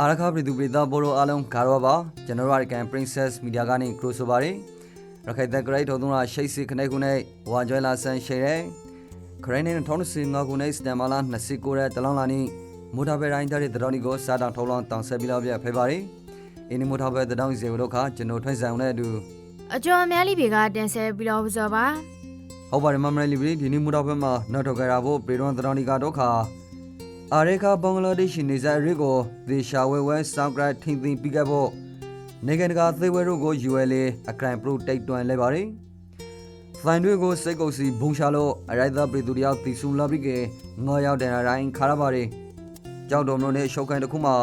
အားရခပြည်သူပြည်သားဘောရောအားလုံးဂါရောပါကျွန်တော်တို့ကန် Princess Media ကနေ cross ဆိုပါတယ်ရခိုင်တဲ့ great ထုံးတော့ရှိတ်စီခနေခုနဲ့ဝါကျွဲလာဆန်ရှယ်တဲ့ခရိုင်းနဲ့ထောင်းစင်ငါခုနဲ့စတန်မာလာ29ရက်တလောင်းလာနေမိုတာဘဲတိုင်းတဲ့တတော်နီကိုစားတောင်ထုံးလောင်းတောင်ဆက်ပြီးတော့ပြဖိပါတယ်အင်းဒီမိုတာဘဲတတော်စီကိုတော့ခကျွန်တော်ထွန်းဆောင်နဲ့အတူအကျော်အများလေးတွေကတင်ဆက်ပြီးတော့ဆိုပါဟုတ်ပါတယ်မမလေးလီဘီဒီနေ့မိုတာဘဲမှာနောက်တော့ကြရဖို့ပြေတော်တတော်နီကတော့ခါ အာရေခဘင်္ဂလားဒေ့ရှ်နေစာရီကိုဒေရှာဝဲဝဲဆောက်ကရထင်းထင်းပြီးခဲ့ဖို့နိုင်ငံတကာသေဝဲတို့ကို ULA အကရိုင်ပရိုတိတ်တွန်လဲပါတယ်။ဖိုင်တွေကိုစိတ်ကုပ်စီဘုံရှာလို့အရိုက်သားပြည်သူတယောက်တီဆူလာပြီးကငေါ်ရောက်တဲ့တိုင်းခါရပါတယ်။ကြောက်တော်မလို့နဲ့ရှောက်ခိုင်းတစ်ခုမှာ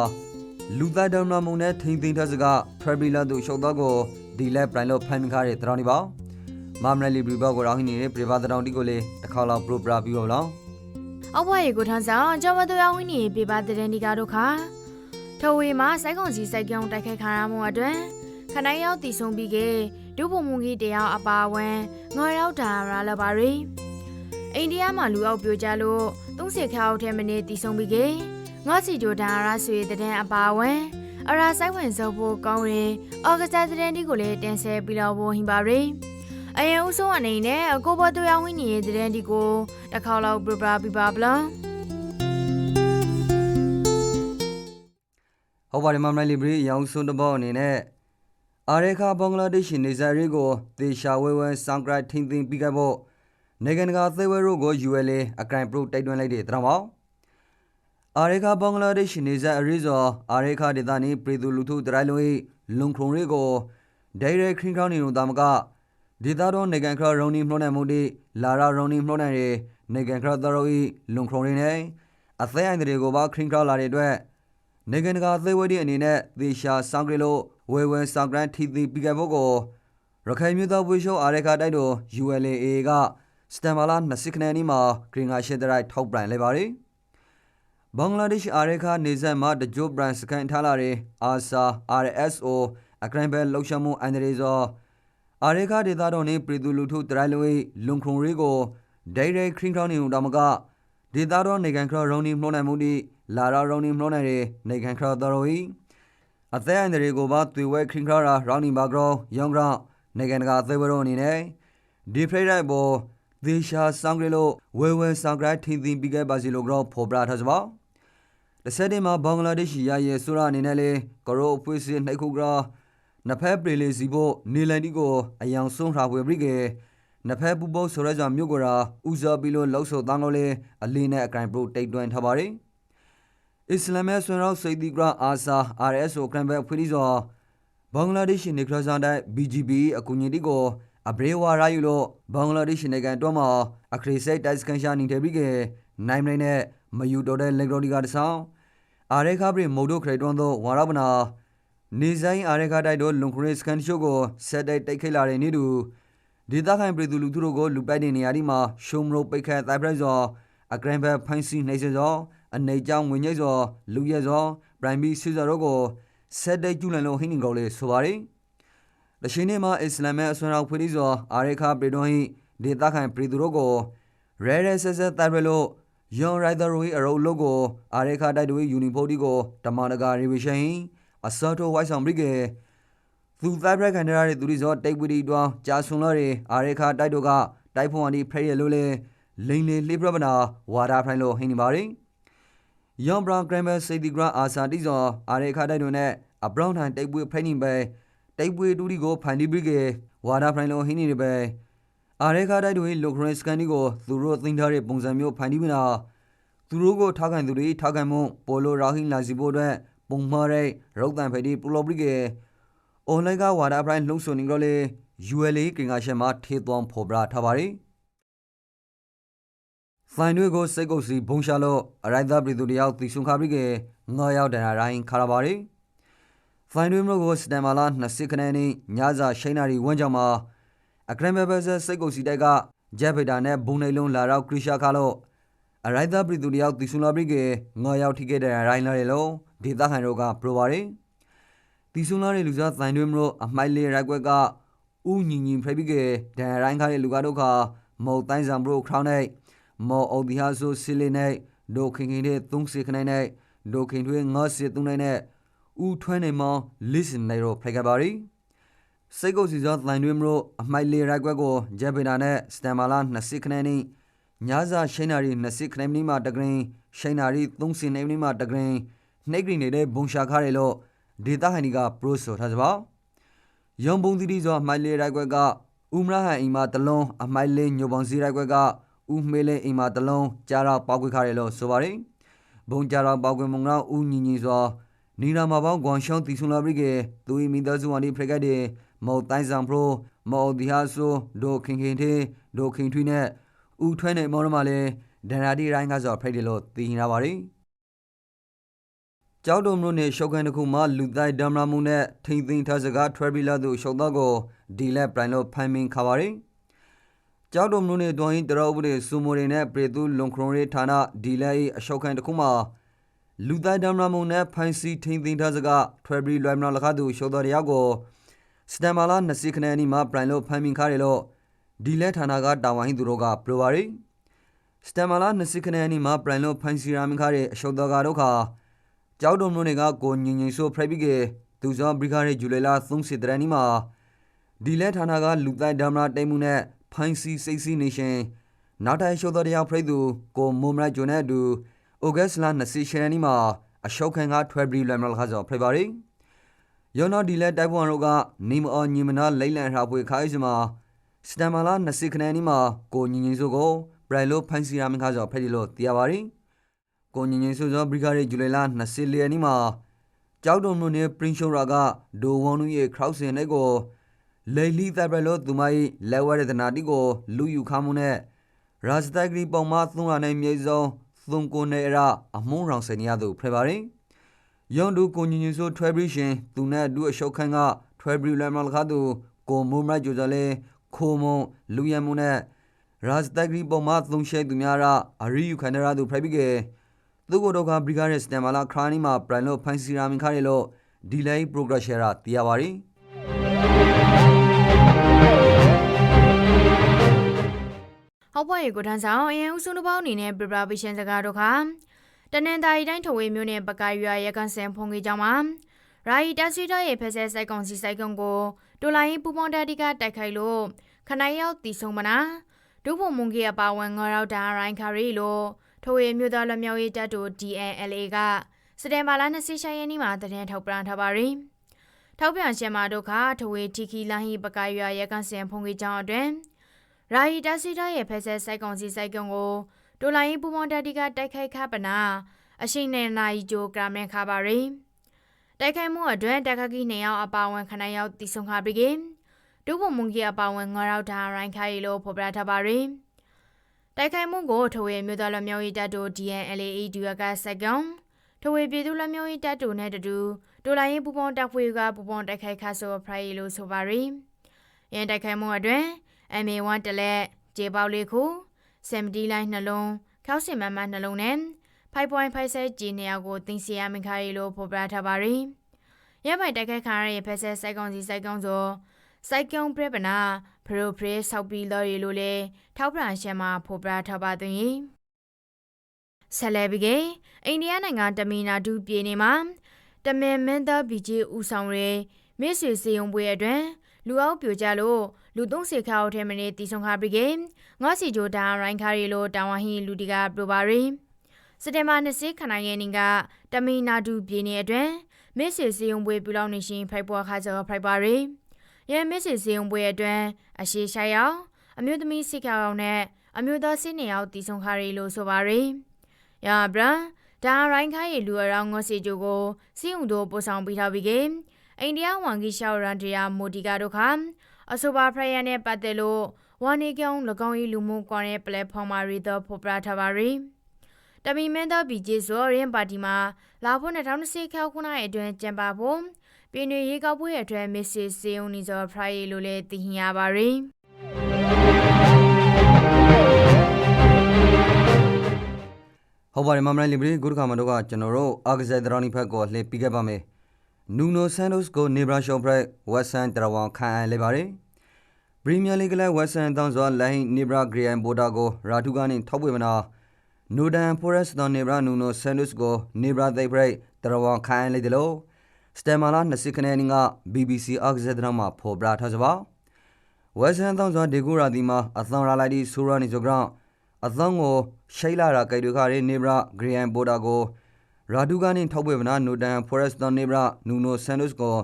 လူသားတော်နာမုံနဲ့ထိန်သိမ်းထစကဖရဘီလာတို့ရှောက်တော့ကိုဒီလက်ပရိုင်လို့ဖမ်းခါတဲ့တရောင်းနေပါ။မမလီဘရီဘောကိုရောင်းနေတဲ့ပြပသတောင်တီကိုလေတစ်ခါလောက်ပရိုပရာပြီးတော့လော င်းအဘွားရေကိုထမ်းဆောင်ကျော်မတူရောက်ဝင်းနေပြပါတဲ့တဲ့ဒီကားတို့ခါထဝေမှာစိုက်ကုံစီစိုက်ကြောင်းတိုက်ခိုက်ခါရမှုအတွင်ခနိုင်ရောက်တည်ဆုံပြီးကဒုဗမုံကြီးတယောက်အပါဝဲငေါ်ရောက်တာရလာပါရီအိန္ဒိယမှာလူအောက်ပြိုကြလို့သုံးစေခါအောက်ထဲမနေတည်ဆုံပြီးကငေါစီတိုဒါရဆွေတဲ့အပါဝဲအရာဆိုင်ဝင်စောဖို့ကောင်းရင်အော်ကစားတဲ့ဒီကိုလည်းတင်ဆက်ပြီးတော့ဟင်ပါရီ အရင်ဦးဆုံးအနေနဲ့အကိုဘတူရောက်ဝင်းနေတဲ့တဲ့ဒီကိုတစ်ခေါက်လောက်ပြပပြပါဗလားဟုတ်ပါတယ်မမလီဘရီရောင်စွန်းတဘောအနေနဲ့အာရေခဘင်္ဂလားဒေ့ရှ်နေစာရီကိုတေရှာဝဲဝဲစံကရထင်းထင်းပြီးခဲ့ဖို့နိုင်ငံတကာသေဝဲတို့ကို ULA အကရိုင်ပရိုတိုက်တွန်းလိုက်တဲ့တရမောင်အာရေခဘင်္ဂလားဒေ့ရှ်နေစာရီဇောအာရေခဒေသနီပြည်သူလူထုတရိုင်လုံး၏လုံခုံရီကိုဒိုင်ရက်ခရင်ခေါင်းနေတို့တာမက ဒေသတော်နိုင်ငံခရရုံနီမှောနိုင်မှုတိလာရာရုံနီမှောနိုင်တဲ့နိုင်ငံခရသရော၏လုံခုံရီနဲ့အသေးအိုင်တွေကိုပါခရင်ခေါလာတဲ့အတွက်နိုင်ငံတကာသေဝဲဒီအနေနဲ့သေရှာဆောင်ကရလို့ဝဲဝဲဆောင်ကရန်ထီသီပီကဘုတ်ကိုရခိုင်မျိုးသားဝေရှောအာရခတိုက်တို့ ULA ကစတန်မာလာ20ခနနီမှာဂရင်ငါရှေဒရိုက်ထောက်ပန်လိုက်ပါတယ်ဘင်္ဂလားဒေ့ရှ်အာရခနေဆက်မှာတကြိုဘရန်စကန်ထားလာတဲ့အာဆာ RSO အကရန်ဘဲလှုပ်ရှားမှုအန်ဒရီဇော အာရခဒေသတော်နေပြည်သူလူထုတရိုင်လွေလုံခုံရီကိုဒိုင်ရိုက်ခရင်ခေါင်းနေုံတော်မကဒေသတော်နေကန်ခရရုံနီမှောနိုင်မှုဒီလာရာရုံနီမှောနိုင်တဲ့နေကန်ခရတော်ရီအသက်အန္တရာယ်ကိုပါသွေဝဲခရင်ခရရာရောင်းနီဘာဂရောယောင်ဂရနေကန်ကသေဝရောအနေနဲ့ဒီဖရိရိုက်ဘောဒေရှာဆောင်ကရလို့ဝဲဝဲဆောင်ကရထင်းထင်းပြီးခဲ့ပါစီလိုဂရောဖော်ပရာထားစပါတစ်ဆက်တည်းမှာဘင်္ဂလားဒေ့ရှ်ရရဲ့ဆိုရအနေနဲ့လေကရောဖွေးစနှိုက်ခုကရာ နဖက်ပရီလီစီဖို့နေလန်ဒီကိုအယောင်ဆုံးထားဝယ်ပြီးကနဖက်ပူပုတ်ဆိုရဲကြောင့်မြို့ကရာဦးစားပြီးလို့လှုပ်ဆိုတန်းလို့လေအလင်းနဲ့အကင်ပရိုတိတ်တွန်းထားပါတယ်အစ္စလာမ်ရဲ့ဆွန်ရောက်စိတ်ဒီကရာအာဆာ RSO ကရန်ဘဲဖွေးလီစောဘင်္ဂလားဒေ့ရှ်နေခရဇန်တဲ့ BGB အကူအညီတီကိုအဘရေဝါရာယူလို့ဘင်္ဂလားဒေ့ရှ်နိုင်ငံတော့မှာအခရီးစိတ်တိုက်စကန်ရှာနေတဲ့ပြီးကနိုင်မနိုင်နဲ့မယူတော်တဲ့လက်ဂရော်ဒီကတဆောင်အာရေခါပရီမိုဒိုခရတွန်သောဝါရပနာ နေဆိုင်အာရေခါတိုက်တို့လုံခရစ်စကန်ရှိုကိုဆက်တိုက်တိုက်ခိလာတဲ့နေ့တူဒေသခံပြည်သူလူထုတို့ကိုလူပိုက်တဲ့နေရာဒီမှာရှုံမရိုပိတ်ခတ်တိုက်ပရိုက်စောအဂရန်ဘဲဖိုင်းစီနေစေစောအနေကြောင့်ငွေညိတ်စောလူရဲစောပရိုင်မီစီဇာတို့ကိုဆက်တိုက်ကျူလန်လို့ဟင်းငင်ကောလေးဆိုပါတယ်။တရှိနေမှာအစ္စလာမ်ရဲ့အစွမ်းရောက်ဖွေးပြီးစောအာရေခါပြည်တော်ဟိဒေသခံပြည်သူတို့ကိုရဲရဲဆက်ဆက်တိုက်ပရိုက်လို့ယွန်ရိုက်ဒါရိုအရုပ်လို့ကိုအာရေခါတိုက်တို့ယူနီဖိုတီကိုတမန်တကာရီဗီရှင် အစောတိုဝိုက်ဆောင်ဘရိကေသူသက်ဘရက်ကန်ဒရာတွေသူဒီစောတိတ်ပူတီတွားကြာဆွန်လို့တွေအာရေခါတိုက်တို့ကတိုက်ဖွန်အနီဖရဲလို့လေလိန်လေလှိပရပနာဝါဒဖိုင်လို့ဟင်းနေပါရင်ယောင်ဘရာဂရမ်ဘဲစိတ်ဒီဂရာအာစာတိစောအာရေခါတိုက်တို့နဲ့အဘရောင်းထိုင်တိတ်ပွေဖိုင်နေပဲတိတ်ပွေတူဒီကိုဖန်ဒီဘရိကေဝါဒဖိုင်လို့ဟင်းနေပဲအာရေခါတိုက်တို့ရဲ့လိုခရစ်စကန်ဒီကိုသူတို့သိမ်းထားတဲ့ပုံစံမျိုးဖန်ဒီမနာသူတို့ကိုထားခံသူတွေထားခံမှုပိုလိုရာဟင်းလာစီဖို့အတွက် ပုံမှားတဲ့ရုပ်တံဖက်ဒီပလိုပရိကေအွန်လိုင်းကဝါဒအပရိုင်းလှုံ့ဆော်နေကြလေ ULA ကင်ကရှက်မှာထေသွန်ဖော်ပြထားပါတယ်။ဖိုင်တွေကိုစိတ်ကုပ်စီဘုံရှာလို့အရိုက်သားပြည်သူတယောက်တီဆုံခါပြီးကငေါ်ရောက်တဲ့ရိုင်းခါရပါတယ်။ဖိုင်တွေမျိုးကိုစတန်မာလာ20ခနဲ့နေညစာရှိန်နာရီဝန်းကြောင်မှာအကရမ်ဘဲဘဲစိတ်ကုပ်စီတိုက်ကဂျက်ဗေတာနဲ့ဘုံနေလုံးလာရောက်ခရရှာခါလို့ အရိုက်သားပြည်သူတယောက်တီဆုံလာပြီးကငေါ်ရောက်ထိခဲ့တဲ့ရိုင်းလာတယ်လို့ဒေသခံတို့ကပြောပါတယ်။တီဆုံလာတဲ့လူစားတိုင်တွေမျိုးအမိုက်လေးရက်ွက်ကဥညီညီဖရိုက်ပြီးကဒန်ရိုင်းခါတဲ့လူကတော့ခါမော်တိုင်းဇံဘရိုခရောင်းနဲ့မော်အော်ဒီဟာဆိုစီလီနဲ့ဒိုခင်ခင်တဲ့သုံးစီခနိုင်နဲ့ဒိုခင်တွေငါးစီသုံးနိုင်နဲ့ဦးထွန်းနေမောင်လစ်စင်နေရောဖိတ်ခဲ့ပါရီစိတ်ကုတ်စီစောတိုင်တွင်မလို့အမိုက်လေးရိုက်ကွက်ကိုဂျက်ဗေနာနဲ့စတန်မာလာ20ခနဲ့နီ ညာစာရှိနာရီ20ခနဲ့နီမှာတကရင်ရှိနာရီ30နေနီမှာတကရင်နှိတ်ဂရီနေတဲ့ဘုံရှာခါရဲလို့ဒေတာဟန်နီကပရိုဆိုထားစပါယုံဘုံတီတီစောအမိုက်လေးရိုက်ကွက်ကဦးမရဟန်အိမ်မှာတလုံးအမိုက်လေးညိုပေါင်စီရိုက်ကွက်ကဦးမေးလေးအိမ်မှာတလုံးကြားတော့ပောက်ခွေခါရဲလို့ဆိုပါရီဘုံကြားတော့ပောက်ခွေမုံတော့ဦးညီညီစွာနီနာမပေါင်းဂွန်ရှောင်းတီဆုံလာပရိကေသူဤမီသားစုဝန်ဒီဖရကတ်ဒီမော်တိုင်းဆန်ပရိုမော်ဒီဟာဆိုဒိုခင်ခင်သေးဒိုခင်ထွီနဲ့ ဦးထွဲနေမော်ရမလေးဒန်ရာဒီရိုင်းကဆိုဖရိတ်ဒီလို့သိနေတာပါရီကျောက်တုံမြို့နယ်ရှောက်ကန်တစ်ခုမှာလူတိုင်းဒမ်ရာမှုနဲ့ထိမ့်သိမ်းထားစကားထွဲပြီးလာသူရှောက်တော့ကိုဒီလက်ပရိုင်လို့ဖမ်းမင်းခါပါရီကျောက်တုံမြို့နယ်တွင်တရောဥပဒေစူမိုရီနဲ့ပရေတူလွန်ခရွန်ရီဌာနဒီလက်၏အရှောက်ကန်တစ်ခုမှာလူသားဒမ်ရာမုံနဲ့ဖိုင်စီထိန်သိမ်းထားစကထွဲဘရီလွိုင်မနာလခသူရှောတော်ရောက်ကိုစတမ်မာလာ20ခနဲ့အနီမှာပရိုင်လို့ဖမ်းမင်ခါရလို့ ဒီလဲဌာနကတာဝန်ဟိသူတို့ကပရိုပါရီစတမ်မာလာ20ခနဲ့အနီမှာပရိုင်လို့ဖမ်းစီရာမင်ခါရအရှောတော်ကတို့ခါကြောက်တုံတို့တွေကကိုညင်ညင်ဆိုဖရိုက်ပြီးကသူစောဘရီခါရဂျူလေလာ30တရနီမှာဒီလဲဌာနကလူသားဒမ်ရာတိမ်မှုနဲ့ဖိုင်စီစိတ်စီနေရှင်နောက်တိုင်းရှောတော်ရောက်ဖရိတ်သူကိုမုံမရဂျွန်နဲ့အတူဩဂတ်စ်လ20ရှယ်နီမှာအရှုတ်ခံကထွဲဘရီလွမ်မလခါဆိုဖရပါရီယောနော်ဒီလက်တိုက်ပွန်တို့ကနေမအော်ညင်မနာလိမ့်လန်ဟာဖွေခိုင်းစမှာ စတမ်မာလာ20ခနဲ့နီမှာကိုညင်ညင်ဆိုကိုဘရိုင်လိုဖန်စီရာမခါဆိုဖရီလို့တရားပါရီကိုညင်ညင်ဆိုဆိုဘရီဂါရီဂျူလိုင်လာ24နီမှာကြောက်တုံမြို့နယ်ပရင်ရှိုရာကဒိုဝွန်နူရဲ့ခရောက်စင်နဲ့ကိုလေလီတပ်ဘလို့သူမ၏လဲဝဲတဲ့တနာတီကိုလူယူခမှုနဲ့ရာစတိုက်ကရီပုံမှသုံးရနိုင်မြေစုံသုံကိုနေရအမုံရောင်စနေရသူဖရပါရင်ယွန်ဒူကိုညင်ညင်ဆိုထွဲဘရီရှင်သူနဲ့အတူအရှုတ်ခန်းကထွဲဘရီလမ်မလခါသူကိုမုံမရဂျိုဇလေ ခိုမုံလူယံမှုနဲ့ရာစတက်ဂရီပုံမှသုံးရှိသူများရအရီယူခန္ဒရာသူဖရပြီးကသူကိုတော့ကဘရီဂါရက်စတမ်မာလာခရာနီမှာပရန်လို့ဖိုင်စီရာမင်ခါရလို့ဒီလိုင်းပရိုဂရက်ရှယ်ရာတရားပါရီဟောက်ပွားရေကိုထန်းဆောင်အရင်ဦးစုံတစ်ပေါင်းအနေနဲ့ preparation စကားတို့ခါတနင်္သာရီတိုင်းထဝေမြို့နယ်ပကိုင်ရွာရကန်စင်ဖုန်ကြီးကျောင်းမှာရာယီတဆီတော်ရဲ့ဖက်ဆဲစိုက်ကောင်စီစိုက်ကုံကို တူလိုင်းပူပွန်တတိကတိုက်ခိုက်လို့ခနိုင်ရောက်တီဆုံမနာဒုဖို့မွန်ကြီးအပါဝင်ငေါရောက်တာရိုင်းခါရီလို့ထဝေမြို့သားလွမြောက်ရေးတပ်တို့ DNLA ကစတေမာလာ28ရက်နေ့မှာတရင်ထုတ်ပြန်ထားပါရီထောက်ပြန်ရှင်မာတို့ကထဝေတီခီလိုင်းဟီပကိုင်ရွာရကန်စင်ဖုန်ကြီးကျောင်းအတွင်းရာဟီတာစီတာရဲ့ဖက်ဆဲစိုက်ကောင်စီစိုက်ကုံကိုတိုလိုင်းပူမွန်တတိကတိုက်ခိုက်ခပနာအရှိန်နဲ့နိုင်ဂျိုဂရမန်ခါပါရီ တိုက်ခိုက်မှုအတွင်းတက်ကကီနေရောက်အပါဝင်ခဏရောက်တီဆုံခါပြီးကဒုဗမွန်ကြီးအပါဝင်ငေါရောက်တာရိုင်းခိုင်လို့ဖော်ပြထားပါရီတိုက်ခိုက်မှုကိုထဝေမြို့သားလမျိုးရေးတပ်တို့ DNLA ဒူရကစိုက်ကုံထဝေပြည်သူလမျိုးရေးတပ်တို့နဲ့တူတိုလိုင်းပူပွန်တပ်ဖွဲ့ကပူပွန်တိုက်ခိုက်ခါဆိုဖရိုင်လို့ဆိုပါရီရန်တိုက်ခိုက်မှုအတွင်း MA1 တလက်ဂျေပေါလေးခု70လိုင်းနှလုံးခောက်စင်မမနှလုံးနဲ့5.56ဂျီနေရာကိုတင်စီရမခါရီလို့ဖော်ပြထားပါရီ ရမိုင်တိုက်ခိုက်ခံရတဲ့ဖက်ဆက်စိုက်ကောင်စီစိုက်ကောင်ဆိုစိုက်ကုံပြပနာဖရိုဖရေးဆောက်ပြီးလော်ရီလို့လေထောက်ပံရှမ်းမှာဖော်ပြထားပါသွင်းဆက်လက်ပြီးအိန္ဒိယနိုင်ငံတမီနာဒူပြည်နေမှာတမင်မင်းသားဘီဂျီဦးဆောင်ရဲမစ်ဆွေစီယုံပွဲအတွင်းလူအောက်ပြိုကြလို့လူသုံးစေခါအော်ထဲမနေတီဆုံခါပရိကေငေါစီဂျိုဒါရိုင်းခါရီလိုတာဝဟီလူဒီကပရိုပါရီစတေမာ20ခနိုင်ရဲ့နင်ကတမီနာဒူပြည်နေအတွင်း မစ်စီစီယုံပွဲပြလောက်နေရှင်ဖိုက်ပွားခါကြောဖိုက်ပါရီရဲမစ်စီစီယုံပွဲအတွင်းအရှိရှာရောက်အမျိုးသမီးစိခါအောင်နဲ့အမျိုးသားစစ်နေအောင်တီဆုံခါရီလိုဆိုပါရီယာဘရန်ဒါရိုင်းခါရီလူအရောင်းငေါစီဂျိုကိုစီယုံတို့ပို့ဆောင်ပြီးထားပြီးကေအိန္ဒိယဝန်ကြီးရှောက်ရန်တရာမိုဒီကာတို့ခါအဆိုပါဖရယန်နဲ့ပတ်သက်လို့ဝါနီကောင်၎င်း၏လူမှုကွန်ရက်ပလက်ဖောင်းမှာရီတော့ဖော်ပြထားပါရီ တမီမင်းသားဘီဂျေဇော်ရင်ပါတီမှာလာဖို့2020ခောက်ခုနရဲ့အတွင်းကျင်းပဖို့ပြည်내ရေကောက်ပွဲရဲ့အတွက်မစ်စစ်စေယုံနီဇော်ဖရိုင်လို့လည်းသိဟင်ရပါရီဟုတ်ပါတယ်မမလိုက်လီဘရီဂုဒခါမတို့ကကျွန်တော်တို့အာဂဇက်ဒရောနီဖက်ကိုလှည့်ပြီးခဲ့ပါမယ်နူနိုဆန်ဒိုစ်ကိုနေဘရာရှော့ဘရက်ဝက်ဆန်တရဝန်ခံအပ်လိုက်ပါတယ်ပရီးမီယာလိဂ်လည်းဝက်ဆန်တောင်းစွာလိုင်းနေဘရာဂရီယန်ဘိုတာကိုရာထူကနေထောက်ပွေမနာ နိုဒန်ဖိုရက်စ်တော်နေဘရာနူနိုဆန်ဒိုစ်ကိုနေဘရာသိဘရက်တရဝန်ခံအပ်လိုက်တယ်လို့စတမ်မာလာ20ခနဲ့နင်းက BBC အကဇက်ဒရမှာဖော်ပြထားစပါဝက်ဆန်သောင်းစွာဒေကူရာဒီမှာအသောင်းရလိုက်ဒီဆူရာနီဇိုဂရန်အသောင်းကိုရှိလာရာကြိုက်တွေခရဲနေဘရာဂရီယန်ပိုတာကိုရာဒူကနေထောက်ပွေဗနာနိုတန်ဖော်ရက်စတန်နေဘရာနူနိုဆန်ဒုစ်ကို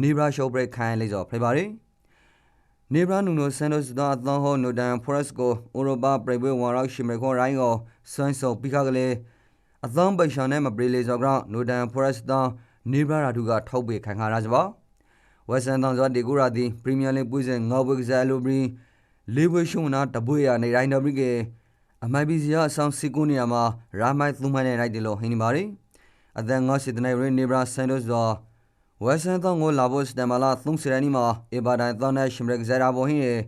နေဘရာရှော့ဘရက်ခိုင်းလေးစော်ဖေပါရီ နေဘရာနူနိုဆန်ဒုစ်သောအသောင်းဟောနိုတန်ဖော်ရက်စ်ကိုအိုရိုပါပရိဘွေဝန်ရောက်ရှိမခေါ်ရိုင်းကိုဆွမ်းစော်ပိခကလေးအသောင်းပိရှာနဲ့မပရီလေးစော်ကနိုတန်ဖော်ရက်စ်သောနေဘရာရာဒူကထောက်ပွေခိုင်းခါရစပါဝက်ဆန်တောင်စွာဒေကူရာဒီပရီးမီယာလိပွေးစင်ငေါဘွေကစားလိုဘရီလေးဘွေရှုံနာတပွေရနေတိုင်းတော်ဘရီကအမိုင်ဘီစီယာအဆောင်စီကူနီယာမှာရာမိုင်သုံးမိုင်နဲ့လိုက်တယ်လို့ဟင်းနေပါရီအသက်ငါစစ်တနေရနေဘရာဆန်ဒိုစ်သော ဝက်ဆန်တောင်ကိုလာဖို့စတမ်မာလာသုံးစရနီမှာအေဘာဒန်သောနဲ့ရှမရက်ဇာရာဘိုဟင်းရဲ့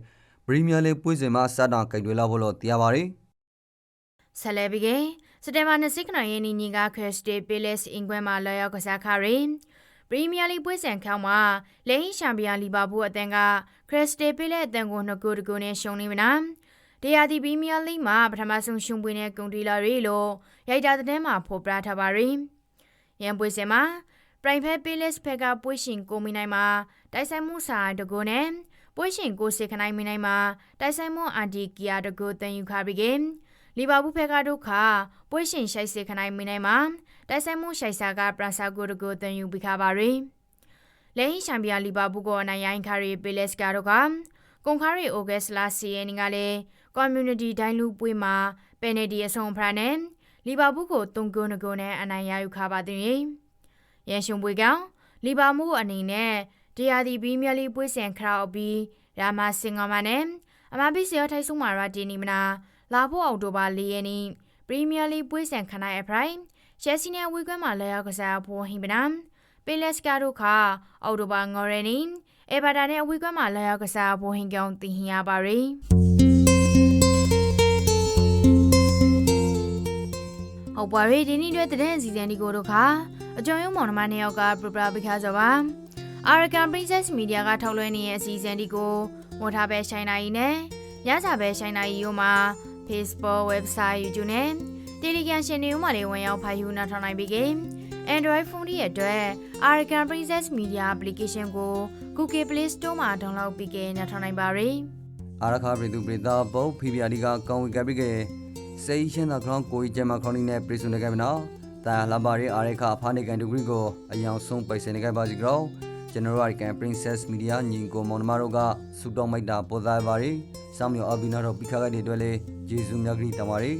ပရီးမီယာလိပွေးစင်မှာစတောင်ကြိုက်တွေလာဖို့လို့တရားပါရီဆက်လက်ပြီးကစတေမာနစစ်ခနိုင်ရဲ့နီနီကခရစ်စတီပီလက်စ်အင်ကွဲမှာလော်ရောက်ကစားခရီပရီးမီယာလိပွဲစံခေါင်းမှာလေဟင်းချန်ပီယံလီဗာပူးအသင်းကခရစ်စတီပီလက်အသင်းကိုနှစ်ဂိုးတကူနဲ့ရှုံးနေမနာတရားဒီပရီးမီယာလိမှာပထမဆုံးရှုံးပွေနဲ့ဂုံတီလာရီလို့ရိုက်တာတဲ့မှာဖော်ပြထားပါရီရန်ပွဲစင်မှာ ပရိုင်ဖက်ပီလက်စ်ဖက်ကပွဲရှင်ကိုမီနိုင်မှာတိုက်ဆိုင်မှုစာတကူနဲ့ပွဲရှင်ကိုစေခနိုင်မီနိုင်မှာတိုက်ဆိုင်မှုအန်တီကီယာတကူတန်ယူခါပြီးကလီဗာပူးဖက်ကတို့ခပွဲရှင်ရှိုက်စေခနိုင်မီနိုင်မှာတိုက်ဆိုင်မှုရှိုက်စာကပရာဆာကိုတကူတန်ယူပြီးခါပါရီလဲဟင်းချန်ပီယံလီဗာပူးကိုအနိုင်ရိုင်းခါရီပီလက်စ်ကတို့ကကွန်ခါရီအိုဂက်စ်လာစီယန်ကလည်းကွန်မြူနတီဒိုင်းလူပွဲမှာပယ်နယ်တီအဆုံးဖရာနဲ့လီဗာပူးကို၃ဂိုး၂ဂိုးနဲ့အနိုင်ရယူခါပါသည်။ ရန်ရှုံပွဲကလီဗာမူးအနေနဲ့တရားဒီပရီးမီယာလိပွဲစဉ်ခရောက်ပြီးရာမာစင်ငါမနဲ့အမဘီစီယထိုင်ဆုံးမာရာတီနီမနာလာဖို့အော်တိုဘာ၄ရက်နေ့ပရီးမီယာလိပွဲစဉ်ခနိုင်အပရိုင်ချက်စီနယ်ဝီကွဲမှာလဲရောက်ကစားဖို့ဟင်ပနမ်ပေလက်စကာတို့ခအော်တိုဘာငော်ရနီအေဘာဒါနဲ့ဝီကွဲမှာလဲရောက်ကစားဖို့ဟင်ကောင်တင်ဟင်ရပါရီဟုတ်ပါရီဒီနေ့တွေ့တဲ့စီစဉ်ဒီကိုတို့ခ အကျော်ရုံမောင်နှမနှစ်ယောက်ကပရပရာပိခါကြပါအာရကန်ပရိဆက်မီဒီယာကထုတ်လွှင့်နေတဲ့အစီအစဉ်ဒီကိုမော်ထားပဲရှိုင်းနိုင်နဲ့ညစာပဲရှိုင်းနိုင်ရိုးမှာ Facebook website YouTube နဲ့ Telegram ရှင်တွေမှာလည်းဝင်ရောက်ဖာယူနာထောင်နိုင်ပြီက Android phone ရဲ့အတွက် Arakan Princess Media application ကို Google Play Store မှာ download ပြီးကနားထောင်နိုင်ပါရယ်အာရခါပရိသူပရိသဘုတ်ဖီဗီယာဒီကကောင်းဝေကပ်ပြီးကစေရှင်သာခရောင်းကိုကြီးကျမခရောင်းနေပရိစုန်နေကြမနော် တာလာပါရီအာရခါဖာနေကန်ဒူဂရီကိုအယောင်ဆုံးပိုက်စင်နေကြပါစီကြောကျွန်တော်တို့ကန် Princess Media ညီကိုမောင်နှမတို့ကစူတောင်းမိုက်တာပေါ်သားပါရီစောင်းမြော်အဘိနာတော့ပိခါကတဲ့အတွက်လေဂျေဇူးမြတ်ဂရီတမာရီ